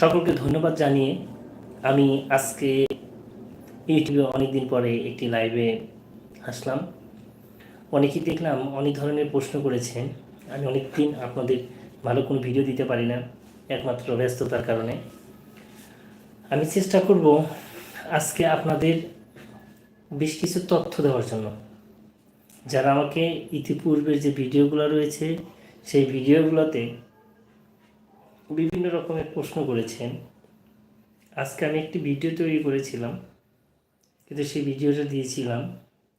সকলকে ধন্যবাদ জানিয়ে আমি আজকে ইউটিউবে অনেক দিন পরে একটি লাইভে আসলাম। অনেকেই দেখলাম অনেক ধরনের প্রশ্ন করেছেন। আমি অনেক দিন আপনাদের ভালো কোনো ভিডিও দিতে পারি না, একমাত্র ব্যস্ততার কারণে। আমি চেষ্টা করব আজকে আপনাদের বেশ কিছু তথ্য দেওয়ার জন্য। যারা আমাকে ইতিপূর্বের যে ভিডিওগুলো রয়েছে, সেই ভিডিওগুলোতে বিভিন্ন রকমের প্রশ্ন করেছেন। আজকে আমি একটি ভিডিও তৈরি করেছিলাম, কিন্তু সেই ভিডিওটা দিয়েছিলাম,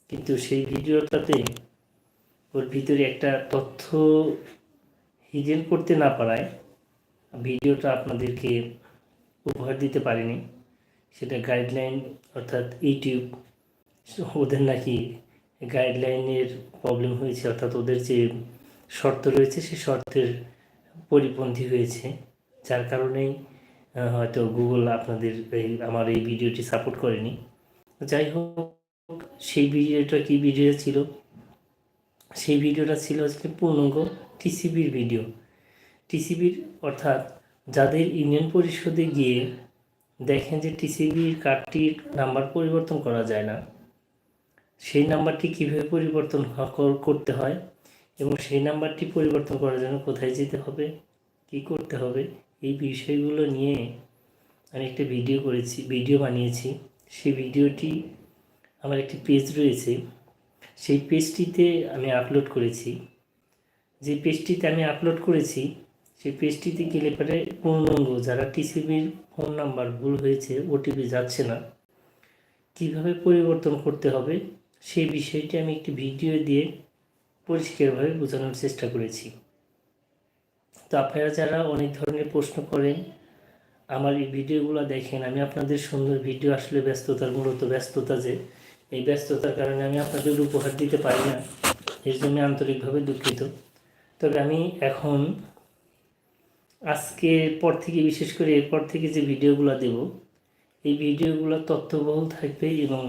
কিন্তু সেই ভিডিওটাতে ওর ভিতরে একটা তথ্য হিডেন করতে না পারায় ভিডিওটা আপনাদেরকে উপহার দিতে পারিনি। সেটা গাইডলাইন অর্থাৎ ইউটিউব, ওদের নাকি গাইডলাইনের প্রবলেম হয়েছে, অর্থাৎ ওদের যে শর্ত রয়েছে, সেই শর্তের পরিপন্থী হয়েছে। যার কারণেই হয়তো গুগল আপনাদের এই, আমার এই ভিডিওটি সাপোর্ট করেনি। যাই হোক, সেই ভিডিওটা কি ভিডিও ছিল? সেই ভিডিওটা ছিল আজকে পূর্ণাঙ্গ টিসিবির ভিডিও। টিসিবির, অর্থাৎ যাদের ইউনিয়ন পরিষদে গিয়ে দেখেন যে টিসিবির কার্ডটির নাম্বার পরিবর্তন করা যায় না, সেই নাম্বারটি কীভাবে পরিবর্তন করতে হয়? এবং সেই নাম্বারটি পরিবর্তন করার জন্য কোথায় যেতে হবে, কি করতে হবে, এই বিষয়গুলো নিয়ে আমি একটা ভিডিও করেছি, ভিডিও বানিয়েছি। সেই ভিডিওটি আমার একটি পেজ রয়েছে। সেই পেজটিতে আমি আপলোড করেছি। যে পেজটিতে আমি আপলোড করেছি, সেই পেজটিতে গেলে পরে পূর্ণাঙ্গ যারা টিসিবির ফোন নাম্বার ভুল হয়েছে, ওটিপি যাচ্ছে না, কীভাবে পরিবর্তন করতে হবে, সেই বিষয়টি আমি একটি ভিডিও দিয়ে পরিষ্কারভাবে বোঝানোর চেষ্টা করেছি। তো আপনারা যারা অনেক ধরনের প্রশ্ন করেন, আমার এই ভিডিওগুলো দেখেন, আমি আপনাদের সুন্দর ভিডিও আসলে ব্যস্ততার, মূলত ব্যস্ততা যে, এই ব্যস্ততার কারণে আমি আপনাদের উপহার দিতে পারি না, এর জন্য আন্তরিকভাবে দুঃখিত। তবে আমি এখন আজকের পর থেকে, বিশেষ করে এরপর থেকে যে ভিডিওগুলো দেব, এই ভিডিওগুলো তথ্যবহুল থাকবে এবং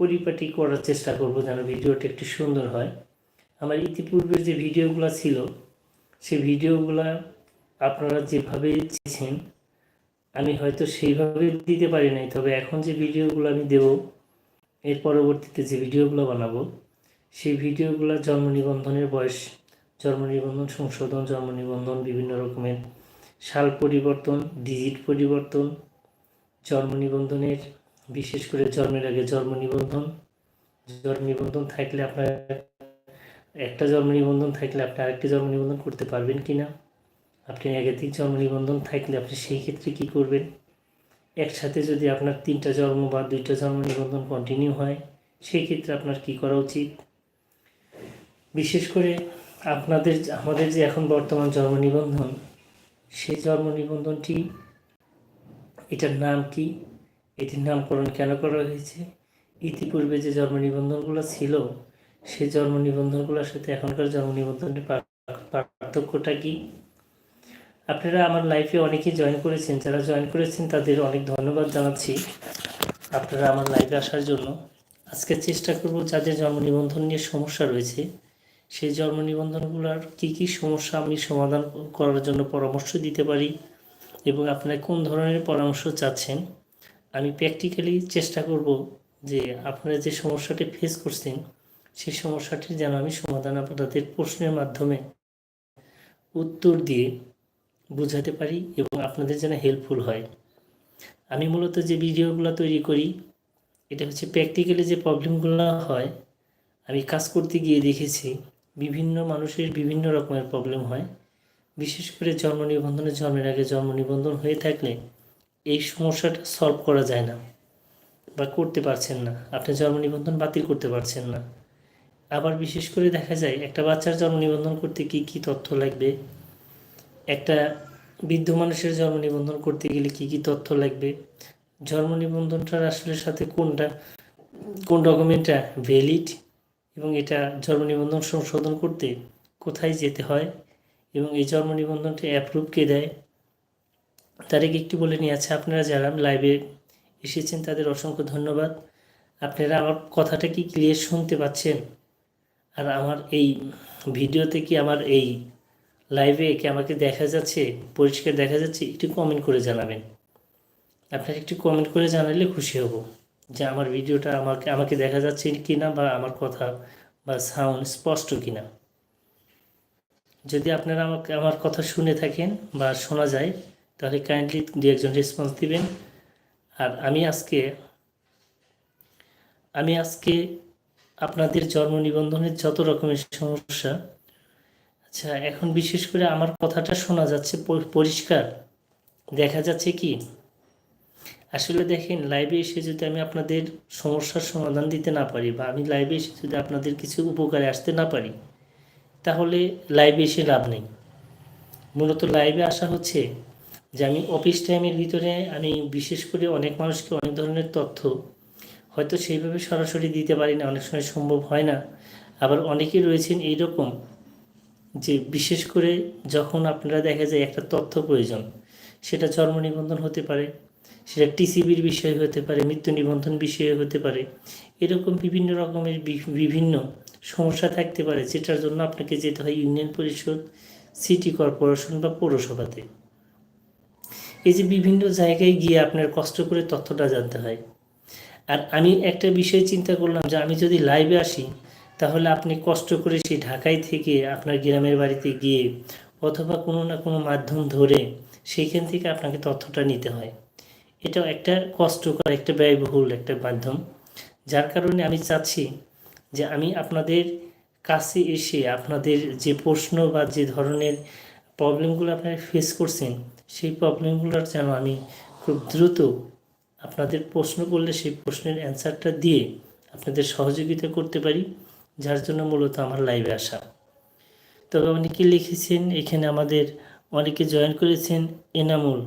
পরিপাটি করার চেষ্টা করব যেন ভিডিওটা একটু সুন্দর হয়। আমার ইতিপূর্বের যে ভিডিওগুলো ছিল, সে ভিডিওগুলো আপনারা যেভাবে চেয়েছেন আমি হয়তো সেইভাবে দিতে পারি নাই। তবে এখন যে ভিডিওগুলো আমি দেব, এর পরবর্তীতে যে ভিডিওগুলো বানাবো, সেই ভিডিওগুলো জন্ম নিবন্ধনের বয়স, জন্ম নিবন্ধন সংশোধন, জন্ম নিবন্ধন বিভিন্ন রকমের সাল পরিবর্তন, ডিজিট পরিবর্তন, জন্ম নিবন্ধনের, বিশেষ করে জন্মের আগে জন্ম নিবন্ধন জন্ম নিবন্ধন থাকলে আপনার একটা জন্ম নিবন্ধন থাকলে আপনি আরেকটি জন্ম নিবন্ধন করতে পারবেন কি না আপনি একাধিক জন্ম নিবন্ধন থাকলে আপনি সেই ক্ষেত্রে কী করবেন? একসাথে যদি আপনার তিনটা জন্ম বা দুইটা জন্ম নিবন্ধন কন্টিনিউ হয়, সেই ক্ষেত্রে আপনার কি করা উচিত? বিশেষ করে আপনাদের আমাদের যে এখন বর্তমান জন্ম নিবন্ধন, সেই জন্ম নিবন্ধনটি, এটার নাম কি? এটির নামকরণ কেন করা হয়েছে? ইতিপূর্বে যে জন্ম নিবন্ধনগুলো ছিল সেই জন্ম নিবন্ধনগুলোর সাথে এখনকার জন্ম নিবন্ধনের পার- পার্থক্যটা কি? আপনারা আমার লাইফে অনেকেই জয়েন করেছেন, যারা জয়েন করেছেন তাদের অনেক ধন্যবাদ জানাচ্ছি। আপনারা আমার লাইভে আসার জন্য। আজকে চেষ্টা করব যাদের জন্ম নিবন্ধন নিয়ে সমস্যা রয়েছে, সেই জন্ম নিবন্ধনগুলোর কী কী সমস্যা আমি সমাধান করার জন্য পরামর্শ দিতে পারি এবং আপনারা কোন ধরনের পরামর্শ চাচ্ছেন? আমি প্র্যাকটিক্যালি চেষ্টা করব যে আপনারা যে সমস্যাটি ফেস করছেন সেই সমস্যাটির যেন আমি সমাধান আপনাদের প্রশ্নের মাধ্যমে উত্তর দিয়ে বোঝাতে পারি এবং আপনাদের যেন হেল্পফুল হয়। আমি মূলত যে ভিডিওগুলো তৈরি করি, এটা হচ্ছে প্র্যাকটিক্যালি যে প্রবলেমগুলো হয়, আমি কাজ করতে গিয়ে দেখেছি বিভিন্ন মানুষের বিভিন্ন রকমের প্রবলেম হয়। বিশেষ করে জন্ম নিবন্ধনের জন্মের আগে জন্ম নিবন্ধন হয়ে থাকলে এই সমস্যাটা সলভ করা যায় না বা করতে পারছেন না। আপনি জন্ম নিবন্ধন বাতিল করতে পারছেন না। আবার বিশেষ করে দেখা যায়, একটা বাচ্চার জন্ম নিবন্ধন করতে কী কী তথ্য লাগবে? একটা বৃদ্ধ মানুষের জন্ম নিবন্ধন করতে গেলে কী কী তথ্য লাগবে? জন্ম নিবন্ধনটার আসলে সাথে কোনটা? কোন ডকুমেন্টটা ভ্যালিড এবং এটা জন্ম নিবন্ধন সংশোধন করতে কোথায় যেতে হয়? এবং এই জন্ম নিবন্ধনটা অ্যাপ্রুভ কে দেয়? তার আগে একটু বলে নিয়ে আছে আপনারা যারা লাইভে এসেছেন, তাদের অসংখ্য ধন্যবাদ। আপনারা আমার কথাটা কি ক্লিয়ার শুনতে পাচ্ছেন? আর আমার এই ভিডিওতে কি আমার এই লাইভে কি আমাকে দেখা যাচ্ছে, পরিষ্কার দেখা যাচ্ছে, একটু কমেন্ট করে জানাবেন। আপনারা একটু কমেন্ট করে জানালে খুশি হব যে আমার ভিডিওটা আমাকে আমাকে দেখা যাচ্ছে কি না বা আমার কথা বা সাউন্ড স্পষ্ট কি না যদি আপনারা আমাকে, আমার কথা শুনে থাকেন বা শোনা যায়, তাহলে কাইন্ডলি দু একজন রেসপন্স দিবেন। আর আমি আজকে আমি আজকে আপনাদের জন্ম নিবন্ধনের যত রকমের সমস্যা আচ্ছা এখন বিশেষ করে আমার কথাটা শোনা যাচ্ছে পরিষ্কার। দেখা যাচ্ছে কি, আসলে দেখেন লাইভে এসে যদি আমি আপনাদের সমস্যার সমাধান দিতে না পারি বা আমি লাইভে এসে যদি আপনাদের কিছু উপকারে আসতে না পারি, তাহলে লাইভে এসে লাভ নেই। মূলত লাইভে আসা হচ্ছে যে আমি অফিস টাইমের ভিতরে আমি বিশেষ করে অনেক মানুষকে অনেক ধরনের তথ্য হয়তো সেইভাবে সরাসরি দিতে পারি না, অনেক সময় সম্ভব হয় না। আবার অনেকেই রয়েছেন এইরকম যে বিশেষ করে যখন আপনারা দেখা যায় একটা তথ্য প্রয়োজন, সেটা জন্ম নিবন্ধন হতে পারে, সেটা টিসিবির বিষয় হতে পারে, মৃত্যু নিবন্ধন বিষয়ে হতে পারে, এরকম বিভিন্ন রকমের বিভিন্ন সমস্যা থাকতে পারে, যেটার জন্য আপনাকে যেতে হয় ইউনিয়ন পরিষদ, সিটি কর্পোরেশন বা পৌরসভাতে। এই যে বিভিন্ন জায়গায় গিয়ে আপনার কষ্ট করে তথ্যটা জানতে হয় আর আমি একটা বিষয় চিন্তা করলাম যে আমি যদি লাইভে আসি, তাহলে আপনি কষ্ট করে সেই ঢাকায় থেকে আপনার গ্রামের বাড়িতে গিয়ে অথবা কোনো না কোনো মাধ্যম ধরে সেইখান থেকে আপনাকে তথ্যটা নিতে হয়। এটাও একটা কষ্টকর, একটা ব্যয়বহুল একটা মাধ্যম। যার কারণে আমি চাচ্ছি যে আমি আপনাদের কাছে এসে আপনাদের যে প্রশ্ন বা যে ধরনের প্রবলেমগুলো আপনারা ফেস করছেন, সেই প্রবলেমগুলোর যেন আমি খুব দ্রুত আপনাদের প্রশ্ন করলে সেই প্রশ্নের অ্যান্সারটা দিয়ে আপনাদের সহযোগিতা করতে পারি, যার জন্য মূলত আমার লাইভে আসা। তবে অনেকে লিখেছেন? এখানে আমাদের অনেকে জয়েন করেছেন, এনামুল।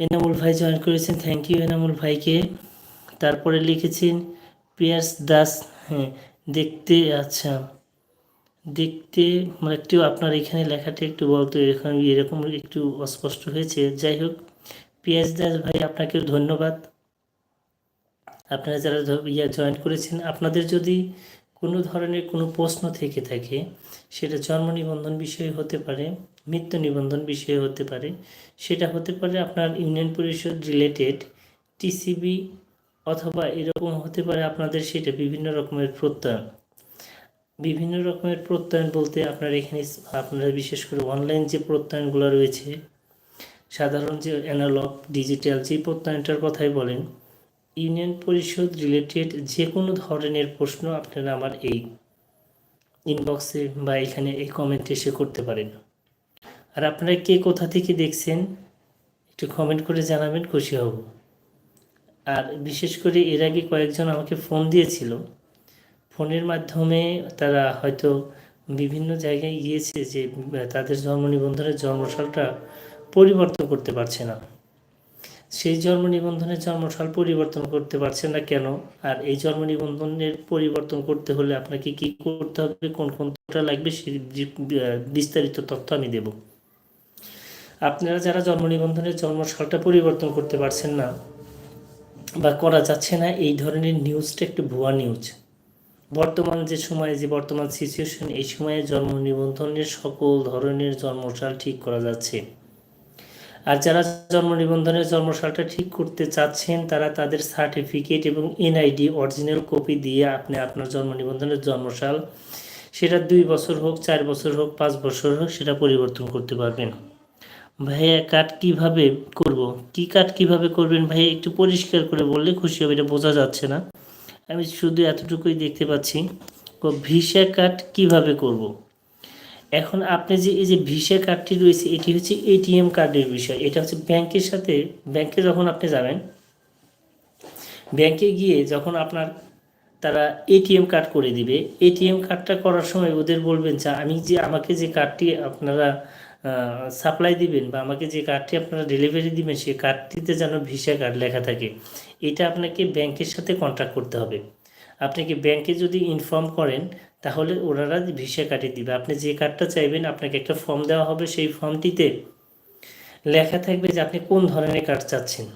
এনামুল ভাই জয়েন করেছেন থ্যাংক ইউ এনামুল ভাইকে। তারপরে লিখেছেন পিয়ার্স দাস হ্যাঁ দেখতে আচ্ছা দেখতে মানে একটু আপনার এখানে লেখাটা একটু বলতো, এরকম এরকম একটু অস্পষ্ট হয়েছে। যাই হোক পিয়াস দাস ভাই, আপনাকে ধন্যবাদ। আপনারা যারা ইয়া জয়েন করেছেন, আপনাদের যদি কোনো ধরনের কোনো প্রশ্ন থেকে থাকে, সেটা জন্ম নিবন্ধন বিষয়ে হতে পারে, মৃত্যু নিবন্ধন বিষয়ে হতে পারে, সেটা হতে পারে আপনার ইউনিয়ন পরিষদ রিলেটেড টিসিবি অথবা এরকম হতে পারে আপনাদের সেটা বিভিন্ন রকমের প্রত্যয়ন। বিভিন্ন রকমের প্রত্যয়ন বলতে আপনার এখানে, আপনারা বিশেষ করে অনলাইন যে প্রত্যয়নগুলো রয়েছে সাধারণ যে অ্যানালগ ডিজিটাল যে প্রত্যয়নটার কথাই বলেন ইউনিয়ন পরিষদ রিলেটেড যে কোনো ধরনের প্রশ্ন আপনারা আমার এই ইনবক্সে বা এখানে এই কমেন্টে এসে করতে পারেন। আর আপনারা কে কোথা থেকে দেখছেন, একটু কমেন্ট করে জানাবেন, খুশি হব। আর বিশেষ করে এর আগে কয়েকজন আমাকে ফোন দিয়েছিল। ফোনের মাধ্যমে তারা হয়তো বিভিন্ন জায়গায় গিয়েছে যে, তাদের জন্ম নিবন্ধনের জন্মসালটা পরিবর্তন করতে পারছে না। সেই জন্ম নিবন্ধনের জন্মসাল পরিবর্তন করতে পারছে না কেন? আর এই জন্ম নিবন্ধনের পরিবর্তন করতে হলে আপনাকে কি করতে হবে? কোন কোন তথ্যটা লাগবে? সেই বিস্তারিত তথ্য আমি দেব। আপনারা যারা জন্ম নিবন্ধনের জন্মসালটা পরিবর্তন করতে পারছেন না বা করা যাচ্ছে না, এই ধরনের নিউজটা একটু ভুয়া নিউজ। বর্তমান যে সময়ে, যে বর্তমান সিচুয়েশন এই সময়ে জন্ম নিবন্ধনের সকল ধরনের জন্মসাল ঠিক করা যাচ্ছে। আর যারা জন্ম নিবন্ধনের জন্মসালটা ঠিক করতে চাচ্ছেন, তারা তাদের সার্টিফিকেট এবং এনআইডি অরিজিনাল কপি দিয়ে আপনি আপনার জন্ম নিবন্ধনের জন্মসাল, সেটা দুই বছর হোক, চার বছর হোক, পাঁচ বছর হোক, সেটা পরিবর্তন করতে পারবেন। ভাইয়া কাট কীভাবে করব? কি কাট কীভাবে করবেন ভাইয়া? একটু পরিষ্কার করে বললে খুশি হবে, এটা বোঝা যাচ্ছে না। আমি শুধু এতটুকুই দেখতে পাচ্ছি। ভিসা কার্ড কীভাবে করব। এখন আপনি যে এই যে ভিসা কার্ডটি রয়েছে, এটি হচ্ছে এটিএম কার্ডের বিষয়। এটা হচ্ছে ব্যাংকের সাথে, ব্যাংকে যখন আপনি যাবেন, ব্যাংকে গিয়ে যখন আপনার তারা এটিএম কার্ড করে দিবে এটিএম কার্ডটা করার সময় ওদের বলবেন, যে, আমি যে আমাকে যে কার্ডটি আপনারা সাপ্লাই দিবেন বা আমাকে যে কার্ডটি আপনারা ডেলিভারি দিবেন সেই কার্ডটিতে যেন ভিসা কার্ড লেখা থাকে, এটা আপনাকে ব্যাংকের সাথে কন্ট্যাক্ট করতে হবে। আপনি কি ব্যাংকে যদি ইনফর্ম করেন, তাহলে ওনারা ভিসা কাটিয়ে দিবে। আপনি যে কার্ডটা চাইবেন, আপনাকে একটা ফর্ম দেওয়া হবে। সেই ফর্মটিতে লেখা থাকবে যে আপনি কোন ধরনের কার্ড চাচ্ছেন।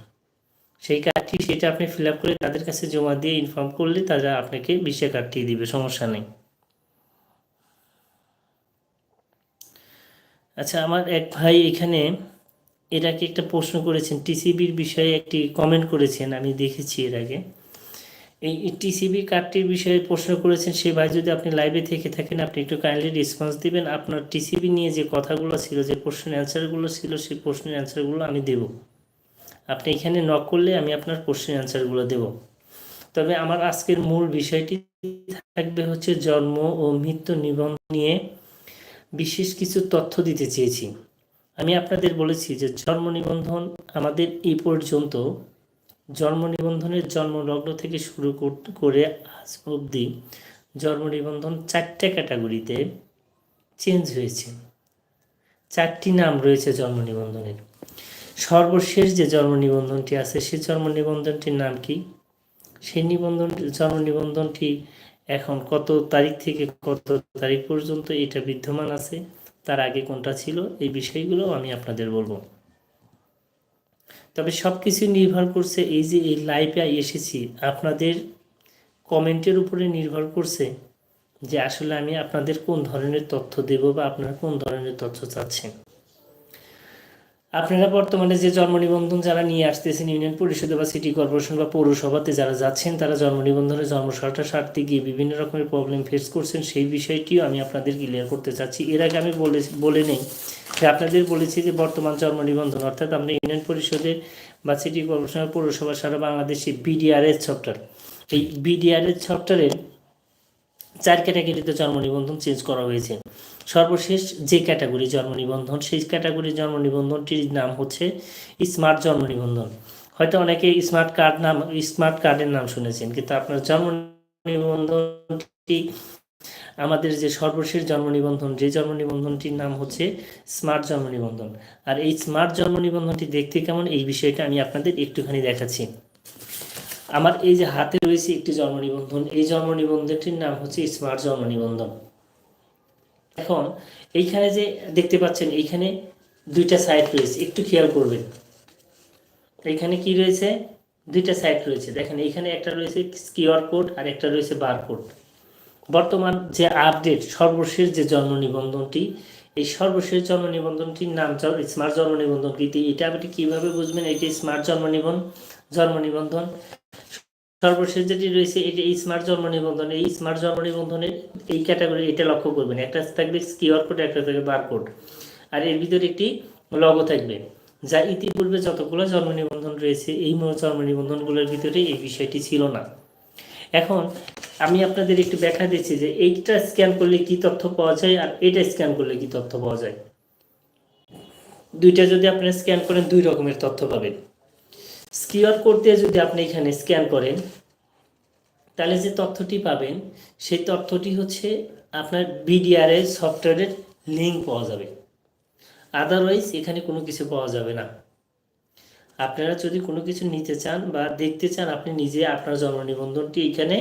সেই কার্ডটি সেটা আপনি ফিল আপ করে তাদের কাছে জমা দিয়ে ইনফর্ম করলে তারা আপনাকে ভিসা কার্ডটি দিবে, সমস্যা নেই। আচ্ছা আমার এক ভাই এখানে এর আগে একটা প্রশ্ন করেছেন। টিসিবির বিষয়ে একটি কমেন্ট করেছেন, আমি দেখেছি এর আগে। এই টিসিবি কার্ডটির বিষয়ে প্রশ্ন করেছেন সে ভাই, যদি আপনি লাইভে থেকে থাকেন, আপনি একটু কাইন্ডলি রেসপন্স দিবেন। আপনার টিসিবি নিয়ে যে কথাগুলো ছিল, যে প্রশ্নের অ্যান্সারগুলো ছিল, সেই প্রশ্নের অ্যান্সারগুলো আমি দেব। আপনি এখানে নক করলে আমি আপনার প্রশ্নের অ্যান্সারগুলো দেব। তবে আমার আজকের মূল বিষয়টি থাকবে হচ্ছে জন্ম ও মৃত্যু নিবন্ধন নিয়ে বিশেষ কিছু তথ্য দিতে চেয়েছি। আমি আপনাদের বলেছি যে জন্ম নিবন্ধন আমাদের এই পর্যন্ত জন্ম নিবন্ধনের জন্মলগ্ন থেকে শুরু কর- আজ অবধি জন্ম নিবন্ধন চারটে ক্যাটাগরিতে চেঞ্জ হয়েছে। চারটি নাম রয়েছে জন্ম নিবন্ধনের সর্বশেষ যে জন্ম নিবন্ধনটি আছে সেই জন্ম নিবন্ধনটির নাম কি? সেই নিবন্ধন জন্ম নিবন্ধনটি এখন কত তারিখ থেকে কত তারিখ পর্যন্ত এটা বিদ্যমান আছে, তার আগে কোনটা ছিল, এই বিষয়গুলো আমি আপনাদের বলব। তবে সব কিছু নির্ভর করছে এই যে এই লাইভে এসেছি। আপনাদের কমেন্টের উপরে নির্ভর করছে যে আসলে আমি আপনাদের কোন ধরনের তথ্য দেব বা আপনারা কোন ধরনের তথ্য চাচ্ছেন। আপনারা বর্তমানে যে জন্ম নিবন্ধন যারা নিয়ে আসতেছেন ইউনিয়ন পরিষদে বা সিটি কর্পোরেশন বা পৌরসভাতে যারা যাচ্ছেন, তারা জন্ম নিবন্ধনের জন্মসালটা সারতে গিয়ে বিভিন্ন রকমের প্রবলেম ফেস করছেন। সেই বিষয়টিও আমি আপনাদের ক্লিয়ার করতে চাচ্ছি। এর আগে আমি বলে বলে নেই যে আপনাদের বলেছি যে বর্তমান জন্ম নিবন্ধন, অর্থাৎ আমরা ইউনিয়ন পরিষদের বা সিটি কর্পোরেশন পৌরসভা সারা বাংলাদেশে বিডিআরএস সফটওয়্যার এই বিডিআরএস সফটওয়্যারের চার ক্যাটাগরিতে জন্ম নিবন্ধন চেঞ্জ করা হয়েছে। সর্বশেষ যে ক্যাটাগরি জন্ম নিবন্ধন সেই ক্যাটাগরি জন্ম নিবন্ধনটির নাম হচ্ছে স্মার্ট জন্ম নিবন্ধন হয়তো অনেকে স্মার্ট কার্ড নাম স্মার্ট কার্ডের নাম শুনেছেন, কিন্তু আপনার জন্ম নিবন্ধনটি আমাদের যে সর্বশেষ জন্ম নিবন্ধন যে জন্ম নিবন্ধনটির নাম হচ্ছে স্মার্ট জন্ম নিবন্ধন আর এই স্মার্ট জন্ম নিবন্ধনটি দেখতে কেমন, এই বিষয়টা আমি আপনাদের একটুখানি দেখাচ্ছি। আমার এই যে হাতে রয়েছে একটি জন্ম নিবন্ধন এই জন্ম নিবন্ধনটির নাম হচ্ছে স্মার্ট জন্ম নিবন্ধন এখন এইখানে যে দেখতে পাচ্ছেন, এইখানে দুইটা সাইড রয়েছে, একটু খেয়াল করবেন। এইখানে কি রয়েছে? দুইটা সাইড রয়েছে, দেখেন এইখানে একটা রয়েছে কিউআর কোড আর একটা রয়েছে বারকোড বর্তমান যে আপডেট, সর্বশেষ যে জন্ম নিবন্ধনটি এই সর্বশেষ জন্ম নিবন্ধনটির নাম স্মার্ট জন্ম নিবন্ধন কিন্তু এটা আপনি কীভাবে বুঝবেন? এটি স্মার্ট জন্ম নিবন্ধন জন্ম নিবন্ধন সর্বশেষ যেটি রয়েছে, এটি স্মার্ট জন্ম নিবন্ধন। এই স্মার্ট জন্ম নিবন্ধনের এই ক্যাটাগরি এটা লক্ষ্য করবেন। একটা থাকবে কিউআর কোড একটা থাকবে বারকোড আর এর ভিতরে একটি লগো থাকবে, যা ইতিপূর্বে যতগুলো জন্ম নিবন্ধন রয়েছে, এই জন্ম নিবন্ধনগুলোর ভিতরে এই বিষয়টি ছিল না। এখন আমি আপনাদের একটু ব্যাখ্যা দিচ্ছি যে এইটা স্ক্যান করলে কি তথ্য পাওয়া যায় আর এটা স্ক্যান করলে কি তথ্য পাওয়া যায়। দুইটা যদি আপনারা স্ক্যান করেন, দুই রকমের তথ্য পাবেন। কিউআর করতে যদি আপনি এখানে স্ক্যান করেন, তাহলে যে তথ্যটি পাবেন, সেই তথ্যটি হচ্ছে আপনার বিডিআরএস সফটওয়্যারের লিঙ্ক পাওয়া যাবে। আদারওয়াইজ এখানে কোনো কিছু পাওয়া যাবে না। আপনারা যদি কোনো কিছু নিতে চান বা দেখতে চান, আপনি নিজে আপনার জন্ম নিবন্ধনটি এখানে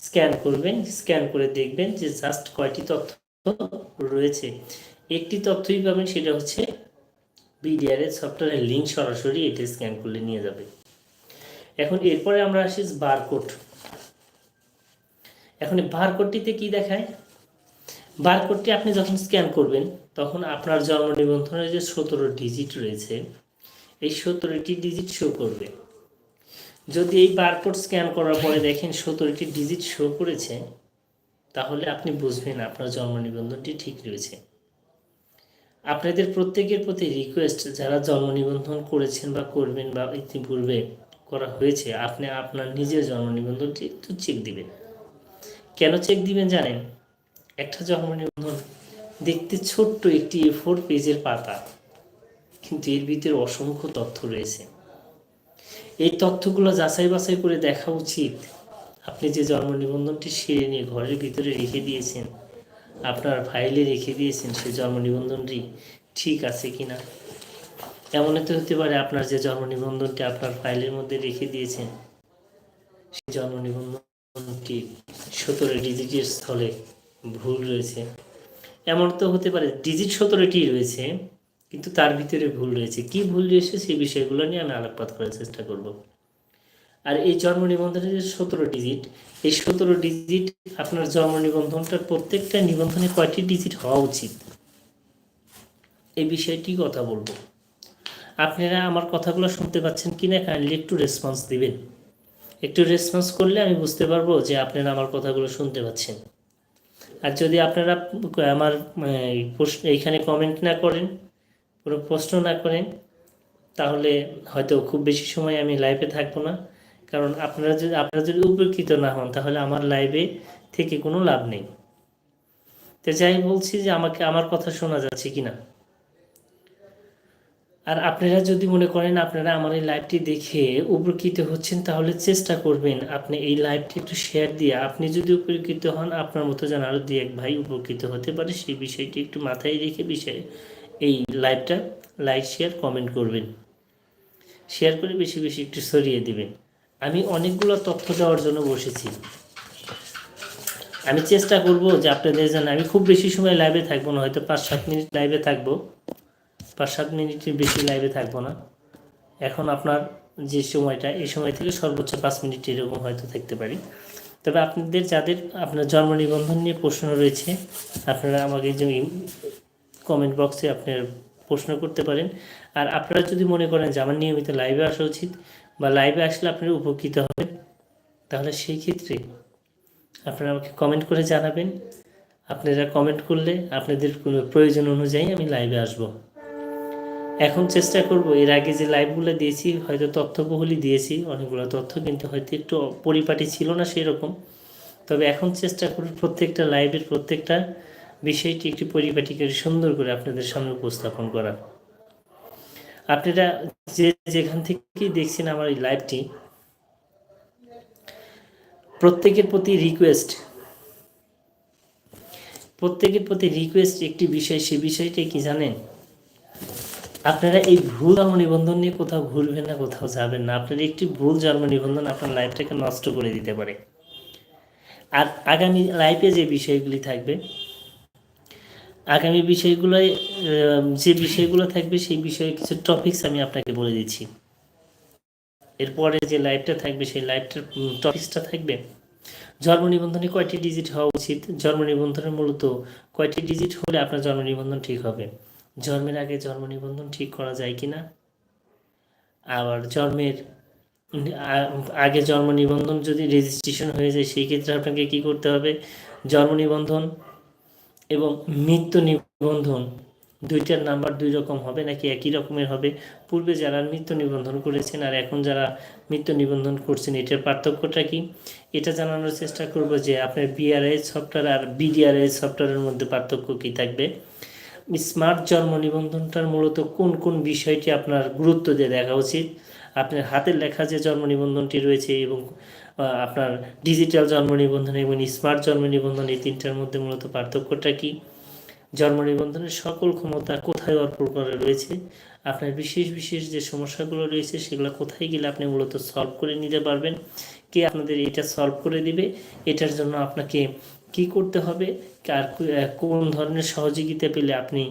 স্ক্যান করবেন, স্ক্যান করে দেখবেন যে জাস্ট কয়টি তথ্য রয়েছে। একটি তথ্যই পাবেন, সেটা হচ্ছে বিডিআরএস সফটওয়্যারের লিঙ্ক সরাসরি এটা স্ক্যান করলে নিয়ে যাবে। এখন এরপরে আমরা আসি বারকোড এখন বারকোডটিতে কি দেখায়? বারকোডটি আপনি যখন স্ক্যান করবেন, তখন আপনার জন্ম নিবন্ধনের যে সতেরো ডিজিট রয়েছে, এই সতেরোটি ডিজিট শো করবে। যদি এই বারকোড স্ক্যান করার পরে দেখেন সতেরোটি ডিজিট শো করেছে, তাহলে আপনি বুঝবেন আপনার জন্ম নিবন্ধনটি ঠিক রয়েছে। আপনাদের প্রত্যেকের প্রতি রিকোয়েস্ট যারা জন্ম নিবন্ধন করেছেন বা করবেন বা ইতিপূর্বে করা হয়েছে, আপনি আপনার নিজের জন্ম নিবন্ধনটি একটু চেক দিবেন। কেন চেক দিবেন জানেন? একটা জন্ম নিবন্ধন দেখতে ছোট্ট একটি ফোর পেজের পাতা, কিন্তু এর ভিতরে অসংখ্য তথ্য রয়েছে। এই তথ্যগুলো যাচাই বাছাই করে দেখা উচিত। আপনি যে জন্ম নিবন্ধনটি সেরে নিয়ে ঘরের ভিতরে রেখে দিয়েছেন আপনার ফাইলে রেখে দিয়েছেন সেই জন্ম নিবন্ধনটি ঠিক আছে কিনা? এমন তো হতে পারে আপনার যে জন্ম নিবন্ধনটি আপনার ফাইলের মধ্যে রেখে দিয়েছেন সেই জন্ম নিবন্ধনটি সতেরো ডিজিটের স্থলে ভুল রয়েছে। এমন তো হতে পারে ডিজিট সতেরোটি রয়েছে, কিন্তু তার ভিতরে ভুল রয়েছে। কি ভুল রয়েছে সেই বিষয়গুলো নিয়ে আমি আলোকপাত করার চেষ্টা করব। আর এই জন্ম নিবন্ধনের যে সতেরো ডিজিট এই সতেরো ডিজিট আপনার জন্ম নিবন্ধনটার প্রত্যেকটা নিবন্ধনে কয়টি ডিজিট হওয়া উচিত? এই বিষয়টি কথা বলব। আপনারা আমার কথাগুলো শুনতে পাচ্ছেন কি না কাইন্ডলি একটু রেসপন্স দিবেন। একটু রেসপন্স করলে আমি বুঝতে পারব যে আপনারা আমার কথাগুলো শুনতে পাচ্ছেন। আর যদি আপনারা আমার প্রশ্ন এইখানে কমেন্ট না করেন, কোনো প্রশ্ন না করেন, তাহলে হয়তো খুব বেশি সময় আমি লাইভে থাকব না। কারণ আপনারা যদি আপনারা যদি উপকৃত না হন, তাহলে আমার লাইভে থেকে কোনো লাভ নেই। তো যাই বলছি যে আমাকে, আমার কথা শোনা যাচ্ছে কি না আর আপনারা যদি মনে করেন আপনারা আমার এই লাইভটি দেখে উপকৃত হচ্ছেন, তাহলে চেষ্টা করবেন আপনি এই লাইভটি একটু শেয়ার দিয়ে, আপনি যদি উপকৃত হন, আপনার মতো যেন আরও দু এক ভাই উপকৃত হতে পারে, সেই বিষয়টি একটু মাথায় রেখে বিষয়ে এই লাইভটা লাইক শেয়ার কমেন্ট করবেন। শেয়ার করে বেশি বেশি একটু সরিয়ে দিবেন। আমি অনেকগুলো তথ্য দেওয়ার জন্য বসেছি। আমি চেষ্টা করব যে আপনাদের যেন আমি খুব বেশি সময় লাইভে থাকব না, হয়তো পাঁচ সাত মিনিট লাইভে থাকব। পাঁচ সাত মিনিটের বেশি লাইভে থাকব না। এখন আপনার যে সময়টা, এই সময় থেকে সর্বোচ্চ পাঁচ মিনিট এরকম হয়তো থাকতে পারি। তবে আপনাদের যাদের, আপনার জন্ম নিবন্ধন নিয়ে প্রশ্ন রয়েছে, আপনারা আমাকে যে কমেন্ট বক্সে আপনার প্রশ্ন করতে পারেন। আর আপনারা যদি মনে করেন যে আমার নিয়মিত লাইভে আসা উচিত বা লাইভে আসলে আপনারা উপকৃত হবেন। তাহলে সেই ক্ষেত্রে আপনারা আমাকে কমেন্ট করে জানাবেন। আপনারা কমেন্ট করলে আপনাদের কোনো প্রয়োজন অনুযায়ী আমি লাইভে আসব। এখন চেষ্টা করব, এর আগে যে লাইভগুলো দিয়েছি, হয়তো তথ্যবহুলই দিয়েছি, অনেকগুলো তথ্য, কিন্তু হয়তো একটু পরিপাটি ছিল না সেই রকম তবে এখন চেষ্টা করব প্রত্যেকটা লাইভের প্রত্যেকটা বিষয়টি একটি পরিপাটি করে সুন্দর করে আপনাদের সামনে উপস্থাপন করা আপনারা যে যেখান থেকেই দেখছেন আমার এই লাইভটি প্রত্যেকের প্রতি রিকোয়েস্ট প্রত্যেকের প্রতি রিকোয়েস্ট একটি বিষয়, সে বিষয়টি কি জানেন? আপনারা এই ভুল জন্ম নিবন্ধন নিয়ে কোথাও ঘুরবেন না, কোথাও যাবেন না। আপনার একটি ভুল জন্ম নিবন্ধন আপনার লাইফটাকে নষ্ট করে দিতে পারে। আর আগামী লাইফে যে বিষয়গুলি থাকবে আগামী বিষয়গুলোয় যে বিষয়গুলো থাকবে সেই বিষয়ে কিছু টপিকস আমি আপনাকে বলে দিচ্ছি। এরপরে যে লাইভটা থাকবে, সেই লাইভটার টপিকসটা থাকবে। জন্ম নিবন্ধনে কয়টি ডিজিট হওয়া উচিত? জন্ম নিবন্ধনের মূলত কয়টি ডিজিট হলে আপনার জন্ম নিবন্ধন ঠিক হবে? জন্মের আগে জন্ম নিবন্ধন ঠিক করা যায় কি না আবার জন্মের আগে জন্ম নিবন্ধন যদি রেজিস্ট্রেশন হয়ে যায়, সেই ক্ষেত্রে আপনাকে কি করতে হবে? জন্ম নিবন্ধন এবং মৃত্যু নিবন্ধন দুইটার নাম্বার দুই রকম হবে নাকি একই রকমের হবে? পূর্বে যারা মৃত্যু নিবন্ধন করেছেন আর এখন যারা মৃত্যু নিবন্ধন করছেন, এটার পার্থক্যটা কি? এটা জানানোর চেষ্টা করব যে আপনার বিআরআই সফটওয়্যার আর বিডিআরএস সফটওয়্যারের মধ্যে পার্থক্য কী থাকবে? স্মার্ট জন্ম নিবন্ধনটার মূলত কোন কোন বিষয়টি আপনার গুরুত্ব দিয়ে দেখা উচিত? আপনার হাতের লেখা যে জন্ম নিবন্ধনটি রয়েছে এবং আপনার ডিজিটাল জন্ম নিবন্ধন এবং স্মার্ট জন্ম নিবন্ধন এই তিনটার মধ্যে মূলত পার্থক্যটা কি? জন্ম নিবন্ধনের সকল ক্ষমতা কোথায় অর্পণ করা রয়েছে? আপনার বিশেষ বিশেষ যে সমস্যাগুলো রয়েছে, সেগুলো কোথায় গেলে আপনি মূলত সলভ করে নিতে পারবেন? কে আপনাদের এটা সলভ করে দিবে? এটার জন্য আপনাকে কি করতে হবে? আর কোন ধরনের সহযোগিতা পেলে আপনি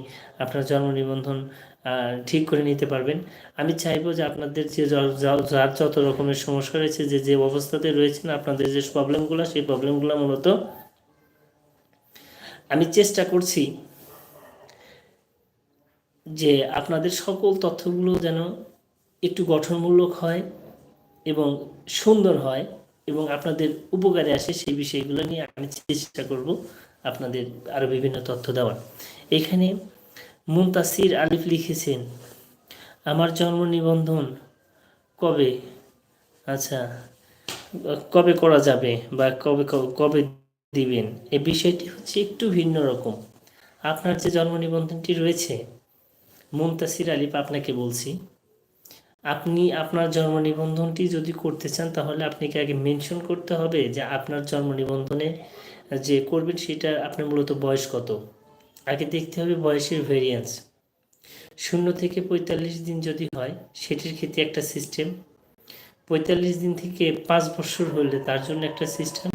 আপনার জন্ম নিবন্ধন ঠিক করে নিতে পারবেন? আমি চাইব যে আপনাদের যে যার যত রকমের সমস্যা রয়েছে, যে যে অবস্থাতে রয়েছেন, আপনাদের যে প্রবলেমগুলো, সেই প্রবলেমগুলো মূলত আমি চেষ্টা করছি যে আপনাদের সকল তথ্যগুলো যেন একটু গঠনমূলক হয় এবং সুন্দর হয়। এবং আপনাদের উপকারে আসে সেই বিষয়গুলো নিয়ে আমি চেষ্টা করব আপনাদের আরও বিভিন্ন তথ্য দেওয়ার। এখানে মুন্তাসির আলিফ লিখেছেন, আমার জন্ম নিবন্ধন কবে? আচ্ছা কবে করা যাবে বা কবে কবে দিবেন? এই বিষয়টি হচ্ছে একটু ভিন্ন রকম। আপনার যে জন্ম নিবন্ধনটি রয়েছে মুমতাসির আলিফ আপনাকে বলছি। আপনি আপনার জন্ম নিবন্ধনটি যদি করতে চান, তাহলে আপনাকে আগে মেনশন করতে হবে যে আপনার জন্ম নিবন্ধনে যে করবেন, সেটা আপনার মূলত বয়স কত। আগে দেখতে হবে বয়সের ভেরিয়েন্স শূন্য থেকে পঁয়তাল্লিশ দিন যদি হয়, সেটির ক্ষেত্রে একটা সিস্টেম পঁয়তাল্লিশ দিন থেকে পাঁচ বছর হলে তার জন্য একটা সিস্টেম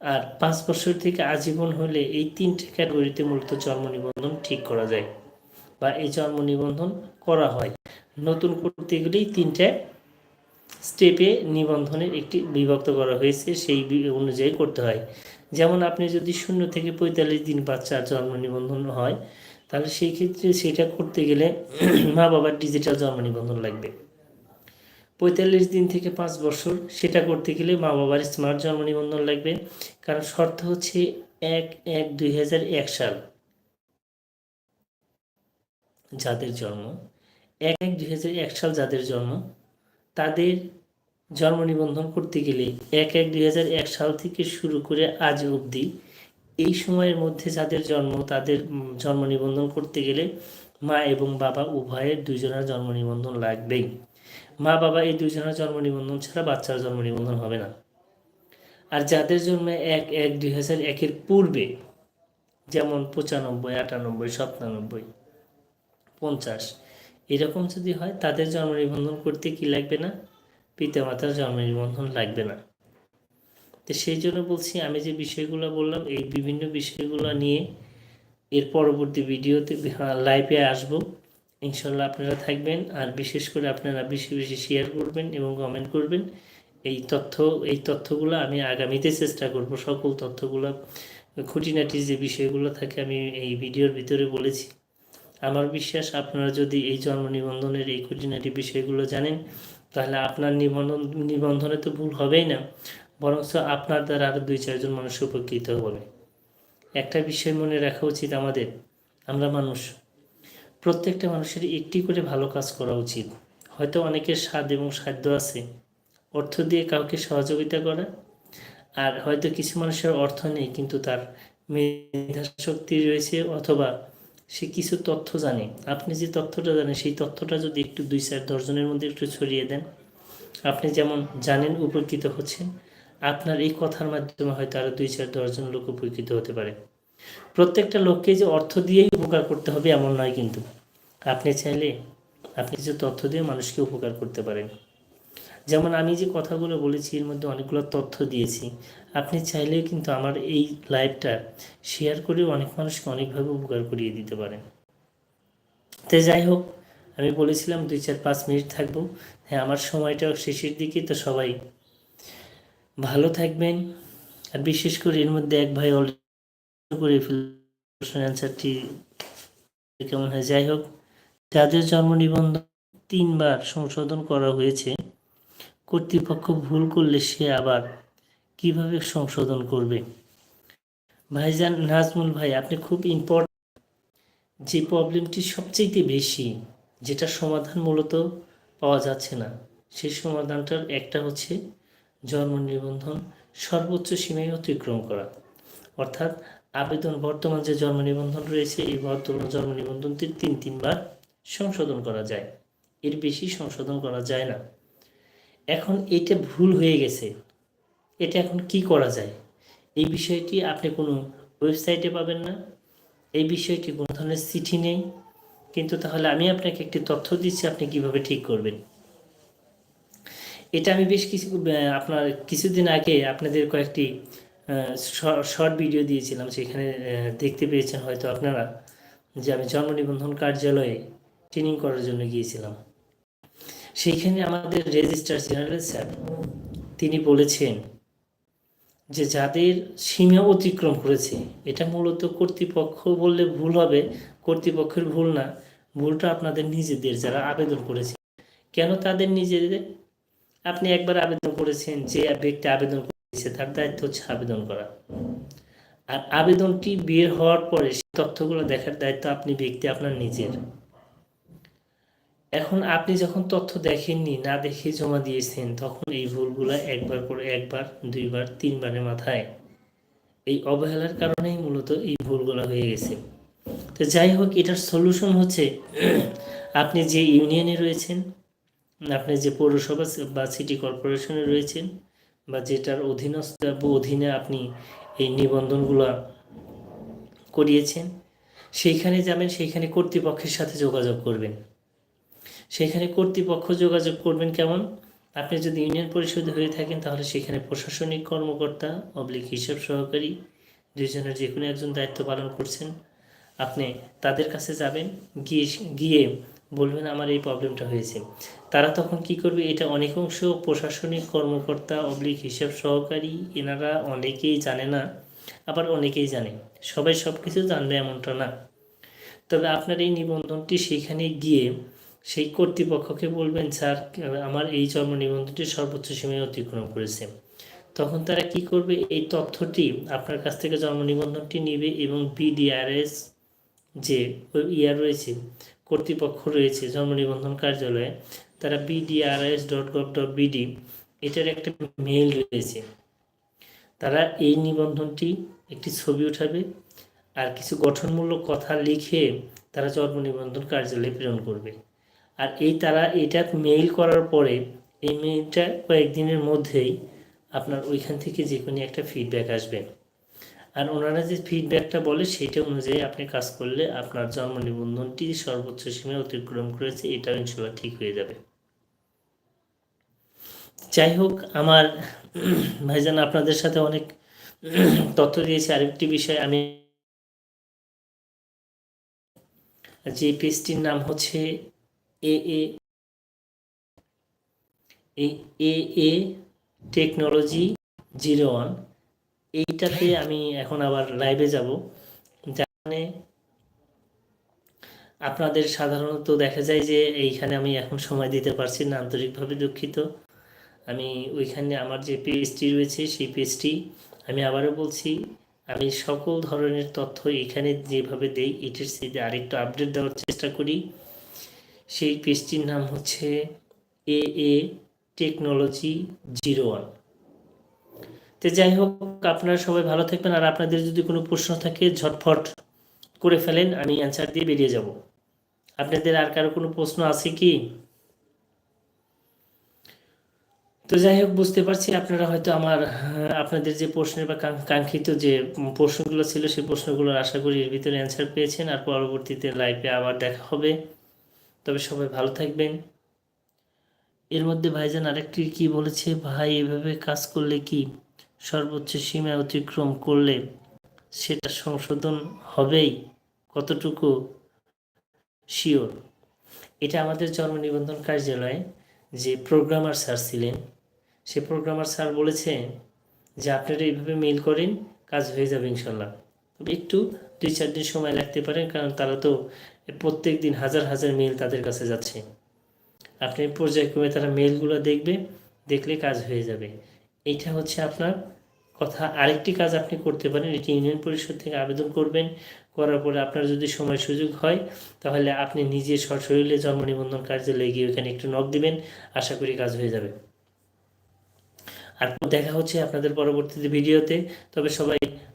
আর পাঁচ বছর থেকে আজীবন হলে এই তিনটে ক্যাটাগরিতে মূলত জন্ম নিবন্ধন ঠিক করা যায় বা এই জন্ম নিবন্ধন করা হয়। নতুন করতে গেলেই তিনটে স্টেপে নিবন্ধনের একটি বিভক্ত করা হয়েছে, সেই অনুযায়ী করতে হয়। যেমন আপনি যদি শূন্য থেকে পঁয়তাল্লিশ দিন বাচ্চার জন্ম নিবন্ধন হয়, তাহলে সেই ক্ষেত্রে সেটা করতে গেলে মা বাবার ডিজিটাল জন্ম নিবন্ধন লাগবে। পঁয়তাল্লিশ দিন থেকে পাঁচ বছর, সেটা করতে গেলে মা বাবার স্মার্ট জন্ম নিবন্ধন লাগবে। কারণ শর্ত হচ্ছে এক এক দুই সাল। যাদের জন্ম এক এক দুই হাজার এক সাল যাদের জন্ম, তাদের জন্ম নিবন্ধন করতে গেলে এক এক দুই হাজার এক সাল থেকে শুরু করে আজ অবধি এই সময়ের মধ্যে যাদের জন্ম, তাদের জন্ম নিবন্ধন করতে গেলে মা এবং বাবা উভয়ের দুইজনের জন্ম নিবন্ধন লাগবেই। মা, বাবা এই দুইজনের জন্ম নিবন্ধন ছাড়া বাচ্চার জন্ম নিবন্ধন হবে না। আর যাদের জন্মে এক এক দুই হাজার একের পূর্বে, যেমন পঁচানব্বই, আটানব্বই, সাতানব্বই, পঞ্চাশ এরকম যদি হয়, তাদের জন্ম নিবন্ধন করতে কি লাগবে না? পিতামাতার জন্ম নিবন্ধন লাগবে না। তো সেই জন্য বলছি, আমি যে বিষয়গুলো বললাম, এই বিভিন্ন বিষয়গুলো নিয়ে এর পরবর্তী ভিডিওতে লাইভে আসব। ইনশাল্লাহ আপনারা থাকবেন, আর বিশেষ করে আপনারা বেশি বেশি শেয়ার করবেন এবং কমেন্ট করবেন। এই তথ্য, এই তথ্যগুলো আমি আগামীতে চেষ্টা করব, সকল তথ্যগুলো, খুঁটিনাটি যে বিষয়গুলো থাকে, আমি এই ভিডিওর ভিতরে বলেছি। আমার বিশ্বাস আপনারা যদি এই জন্ম নিবন্ধনের এই খুঁটিনাটি বিষয়গুলো জানেন, তাহলে আপনার নিবন্ধন, নিবন্ধনে তো ভুল হবেই না, বরঞ্চ আপনার দ্বারা আরও দুই চারজন মানুষ উপকৃত হবে। একটা বিষয় মনে রাখা উচিত আমাদের, আমরা মানুষ। প্রত্যেকটা মানুষের একটি করে ভালো কাজ করা উচিত। হয়তো অনেকের স্বাদ এবং সাধ্য আছে, অর্থ দিয়ে কাউকে সহযোগিতা করা, আর হয়তো কিছু মানুষের অর্থ নেই, কিন্তু তার মেধা শক্তি রয়েছে অথবা সে কিছু তথ্য জানে। আপনি যে তথ্যটা জানেন, সেই তথ্যটা যদি একটু দুই চার দশজনের মধ্যে একটু ছড়িয়ে দেন, আপনি যেমন জানেন উপকৃত হচ্ছেন, আপনার এই কথার মাধ্যমে হয়তো আরও দুই চার দশজন লোক উপকৃত হতে পারে। প্রত্যেকটা লোককে যে অর্থ দিয়েই উপকার করতে হবে এমন নয় কিন্তু। আপনি চাইলে আপনি যে তথ্য দিয়ে মানুষকে উপকার করতে পারেন। যেমন আমি যে কথাগুলো বলেছি, এর মধ্যে অনেকগুলো তথ্য দিয়েছি। আপনি চাইলে কিন্তু আমার এই লাইভটা শেয়ার করে অনেক মানুষকে অনেকভাবে উপকার করিয়ে দিতে পারেন। তো যাই হোক, আমি বলেছিলাম দুই চার পাঁচ মিনিট থাকব। হ্যাঁ আমার সময়টা শেষের দিকে, তো সবাই ভালো থাকবেন। আর বিশেষ করে এর মধ্যে এক ভাই অলরেডি করে ফেল, প্রশ্নের অ্যান্সারটি কেমন হয়? যাই হোক, যাদের জন্ম নিবন্ধন তিনবার সংশোধন করা হয়েছে কর্তৃপক্ষ ভুল করলে সে আবার কীভাবে সংশোধন করবে? ভাইজান, নাজমুল ভাই, আপনি খুব ইম্পর্টেন্ট যে প্রবলেমটি সবচেয়ে বেশি, যেটা সমাধান মূলত পাওয়া যাচ্ছে না, সেই সমাধানটার একটা হচ্ছে জন্ম নিবন্ধন, সর্বোচ্চ সীমায় অতিক্রম করা। অর্থাৎ আবেদন, বর্তমান যে জন্ম নিবন্ধন রয়েছে, এই বর্তমান জন্ম নিবন্ধনটি তিন তিনবার সংশোধন করা যায়। এর বেশি সংশোধন করা যায় না। এখন এটা ভুল হয়ে গেছে। এটা এখন কি করা যায়? এই বিষয়টি আপনি কোনো ওয়েবসাইটে পাবেন না। এই বিষয়টি কোনো ধরনের চিঠি নেই। কিন্তু তাহলে আমি আপনাকে একটি তথ্য দিচ্ছি, আপনি কীভাবে ঠিক করবেন। এটা আমি বেশ কিছু আপনার কিছুদিন আগে আপনাদের কয়েকটি শর্ট ভিডিও দিয়েছিলাম। সেখানে দেখতে পেয়েছেন হয়তো আপনারা যে আমি জন্ম নিবন্ধন কার্যালয়ে ট্রেনিং করার জন্য গিয়েছিলাম। সেইখানে আমাদের রেজিস্ট্রার জেনারেল স্যার, তিনি বলেছেন যে যাদের সীমা অতিক্রম করেছে, এটা মূলত কর্তৃপক্ষ বললে ভুল হবে, কর্তৃপক্ষের ভুল না, ভুলটা আপনাদের নিজেদের যারা আবেদন করেছে। কেন তাদের নিজেদের? আপনি একবার আবেদন করেছেন যে ব্যক্তি আবেদন করেছে, তার দায়িত্ব হচ্ছে আবেদন করা। আর আবেদনটি বের হওয়ার পরে সেই তথ্যগুলো দেখার দায়িত্ব আপনি ব্যক্তি, আপনার নিজের। এখন আপনি যখন তথ্য দেখেননি, না দেখে জমা দিয়েছেন, তখন এই ভুলগুলো একবার করে একবার, দুইবার, তিনবারের মাথায়। এই অবহেলার কারণেই মূলত এই ভুলগুলো হয়ে গেছে। তো যাই হোক, এটার সলিউশন হচ্ছে, আপনি যে ইউনিয়নে রয়েছেন, আপনি যে পৌরসভা বা সিটি কর্পোরেশনে রয়েছেন, বা যেটার অধীনস্থ অধীনে আপনি এই নিবন্ধনগুলো করিয়েছেন, সেইখানে যাবেন, সেইখানে কর্তৃপক্ষের সাথে যোগাযোগ করবেন। সেখানে কর্তৃপক্ষ যোগাযোগ করবেন কেমন? আপনি যদি ইউনিয়ন পরিষদে হয়ে থাকেন, তাহলে সেখানে প্রশাসনিক কর্মকর্তা অবলিক হিসাব সহকারী, দুইজনের যে কোনো একজন দায়িত্ব পালন করছেন। আপনি তাদের কাছে যাবেন, গিয়ে গিয়ে বলবেন, আমার এই প্রবলেমটা হয়েছে। তারা তখন কি করবে? এটা অনেক অংশ প্রশাসনিক কর্মকর্তা অবলিক হিসাব সহকারী, এনারা অনেকেই জানে না, আবার অনেকেই জানে। সবাই সব কিছু জানবে এমনটা না। তবে আপনার এই নিবন্ধনটি সেইখানে গিয়ে সেই কর্তৃপক্ষকে বলবেন, স্যার, আমার এই জন্ম নিবন্ধনটি সর্বোচ্চ সীমায় অতিক্রম করেছে। তখন তারা কি করবে? এই তথ্যটি আপনার কাছ থেকে জন্ম নিবন্ধনটি নিবে এবং বিডিআরএস যে ইয়ার রয়েছে, কর্তৃপক্ষ রয়েছে জন্ম নিবন্ধন কার্যালয়ে, তারা BDRS dot gov dot BD এটার একটা মেইল রয়েছে। তারা এই নিবন্ধনটি একটি ছবি উঠাবে আর কিছু গঠনমূলক কথা লিখে তারা জন্ম নিবন্ধন কার্যালয়ে প্রেরণ করবে। আর এই তারা, এটা মেইল করার পরে এই মেইলটা কয়েকদিনের মধ্যেই আপনার ওইখান থেকে যে কোনো একটা ফিডব্যাক আসবে। আর ওনারা যে ফিডব্যাকটা বলে সেটা অনুযায়ী আপনি কাজ করলে আপনার জন্ম নিবন্ধনটি সর্বোচ্চ সীমা অতিক্রম করেছে, এটাও ইনশাল্লাহ ঠিক হয়ে যাবে। যাই হোক, আমার ভাইজান আপনাদের সাথে অনেক তথ্য দিয়েছি। আরেকটি বিষয় আমি যে পেজটির নাম হচ্ছে A A A A technology zero one এইটাতে আমি এখন আবার লাইভে যাব। যেখানে আপনাদের সাধারণত দেখা যায় যে এইখানে আমি এখন সময় দিতে পারছি না, আন্তরিকভাবে দুঃখিত। আমি ওইখানে আমার যে পেজটি রয়েছে, সেই পেজটি আমি আবারও বলছি, আমি সকল ধরনের তথ্য এখানে যেভাবে দেই, এটির সাথে আরেকটু আপডেট দেওয়ার চেষ্টা করি। সেই পেজটির নাম হচ্ছে A A technology zero one. তো যাই হোক, আপনারা সবাই ভালো থাকবেন। আর আপনাদের যদি কোনো প্রশ্ন থাকে, ঝটফট করে ফেলেন, আমি অ্যান্সার দিয়ে বেরিয়ে যাব। আপনাদের আর কারও কোনো প্রশ্ন আছে কি? তো যাই হোক, বুঝতে পারছি আপনারা হয়তো আমার আপনাদের যে প্রশ্নের বা কাঙ্ক্ষিত যে প্রশ্নগুলো ছিল, সেই প্রশ্নগুলোর আশা করি এর ভিতরে অ্যান্সার পেয়েছেন। আর পরবর্তীতে লাইভে আবার দেখা হবে। তবে সবাই ভালো থাকবেন। এর মধ্যে ভাইজান আরেকটি কি বলেছে, ভাই, এভাবে কাজ করলে কি সর্বোচ্চ সীমা অতিক্রম করলে সেটা সংশোধন হবেই? কতটুকু শিওর এটা আমাদের জন্ম নিবন্ধন কার্যালয়ে যে প্রোগ্রামার স্যার ছিলেন, সে প্রোগ্রামার স্যার বলেছে যে, আপনারা এইভাবে মেল করেন, কাজ হয়ে যাবে ইনশাল্লাহ। তবে একটু দুই, চার দিন সময় লাগতে পারে, কারণ তারা তো প্রত্যেক দিন হাজার হাজার মেল তাদের কাছে যাচ্ছে। আপনি পর্যায়ক্রমে তারা মেলগুলো দেখবে, দেখলে কাজ হয়ে যাবে। এইটা হচ্ছে আপনার কথা। আরেকটি কাজ আপনি করতে পারেন, এটি ইউনিয়ন পরিষদ থেকে আবেদন করবেন। করার পরে আপনার যদি সময় সুযোগ হয়, তাহলে আপনি নিজে সশরীরে জন্ম নিবন্ধন কার্যালয়ে গিয়ে ওখানে একটু নখ দিবেন। আশা করি কাজ হয়ে যাবে। আর দেখা হচ্ছে আপনাদের পরবর্তীতে ভিডিওতে তবে সবাই